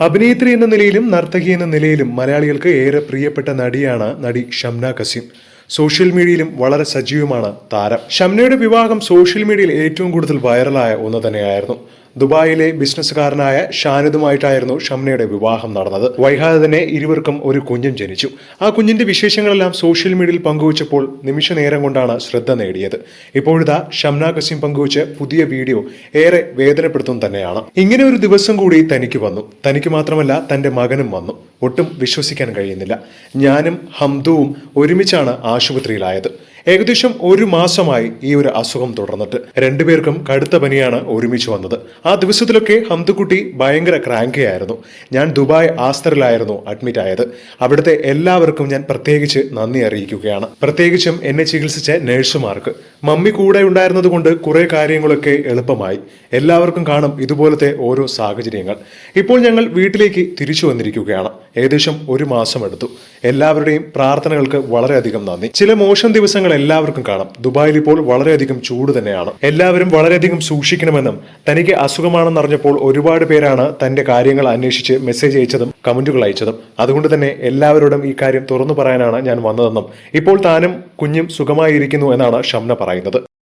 അഭിനേത്രി എന്ന നിലയിലും നർത്തകി എന്ന നിലയിലും മലയാളികൾക്ക് ഏറെ പ്രിയപ്പെട്ട നടിയാണ് നടി ഷംന കസീം. സോഷ്യൽ മീഡിയയിലും വളരെ സജീവമാണ് താരം. ഷംനയുടെ വിവാഹം സോഷ്യൽ മീഡിയയിൽ ഏറ്റവും കൂടുതൽ വൈറലായ ഒന്ന് തന്നെയായിരുന്നു. ദുബായിലെ ബിസിനസ്സുകാരനായ ഷാനിദുമായിട്ടായിരുന്നു ഷംനയുടെ വിവാഹം നടന്നത്. വൈകാതെ തന്നെ ഇരുവർക്കും ഒരു കുഞ്ഞും ജനിച്ചു. ആ കുഞ്ഞിന്റെ വിശേഷങ്ങളെല്ലാം സോഷ്യൽ മീഡിയയിൽ പങ്കുവച്ചപ്പോൾ നിമിഷ നേരം കൊണ്ടാണ് ശ്രദ്ധ നേടിയത്. ഇപ്പോഴിതാ ഷംന കസീം പങ്കുവച്ച പുതിയ വീഡിയോ ഏറെ വേദനപ്പെടുത്തും തന്നെയാണ്. ഇങ്ങനെ ഒരു ദിവസം കൂടി തനിക്ക് വന്നു. തനിക്ക് മാത്രമല്ല തന്റെ മകനും വന്നു. ഒട്ടും വിശ്വസിക്കാൻ കഴിയുന്നില്ല. ഞാനും ഹംദുവും ഒരുമിച്ചാണ് ആശുപത്രിയിലായത്. ഏകദേശം ഒരു മാസമായി ഈ ഒരു അസുഖം തുടർന്നിട്ട്. രണ്ടുപേർക്കും കടുത്ത പനിയാണ് ഒരുമിച്ച് വന്നത്. ആ ദിവസത്തിലൊക്കെ ഹംദുക്കുട്ടി ഭയങ്കര ക്രാങ്കിയായിരുന്നു ഞാൻ ദുബായ് ആസ്തറിലായിരുന്നു അഡ്മിറ്റ് ആയത്. അവിടുത്തെ എല്ലാവർക്കും ഞാൻ പ്രത്യേകിച്ച് നന്ദി അറിയിക്കുകയാണ്. പ്രത്യേകിച്ചും എന്നെ ചികിത്സിച്ച നഴ്സുമാർക്ക് മമ്മി കൂടെ ഉണ്ടായിരുന്നത് കൊണ്ട് കുറെ കാര്യങ്ങളൊക്കെ എളുപ്പമായി. എല്ലാവർക്കും കാണും ഇതുപോലത്തെ ഓരോ സാഹചര്യങ്ങൾ. ഇപ്പോൾ ഞങ്ങൾ വീട്ടിലേക്ക് തിരിച്ചു വന്നിരിക്കുകയാണ്. ഏകദേശം ഒരു മാസം എടുത്തു. എല്ലാവരുടെയും പ്രാർത്ഥനകൾക്ക് വളരെയധികം നന്ദി. ചില മോശം ദിവസങ്ങൾ എല്ലാവർക്കും കാണാം. ദുബായിൽ ഇപ്പോൾ വളരെയധികം ചൂട് തന്നെയാണ്. എല്ലാവരും വളരെയധികം സൂക്ഷിക്കണമെന്നും തനിക്ക് അസുഖമാണെന്ന് അറിഞ്ഞപ്പോൾ ഒരുപാട് പേരാണ് തന്റെ കാര്യങ്ങൾ അന്വേഷിച്ച് മെസ്സേജ് അയച്ചതും കമന്റുകൾ അയച്ചതും. അതുകൊണ്ട് തന്നെ എല്ലാവരോടും ഈ കാര്യം തുറന്നു പറയാനാണ് ഞാൻ വന്നതെന്നും ഇപ്പോൾ താനും കുഞ്ഞും സുഖമായിരിക്കുന്നു എന്നാണ് ഷംന പറയുന്നത്. പറയുന്നത്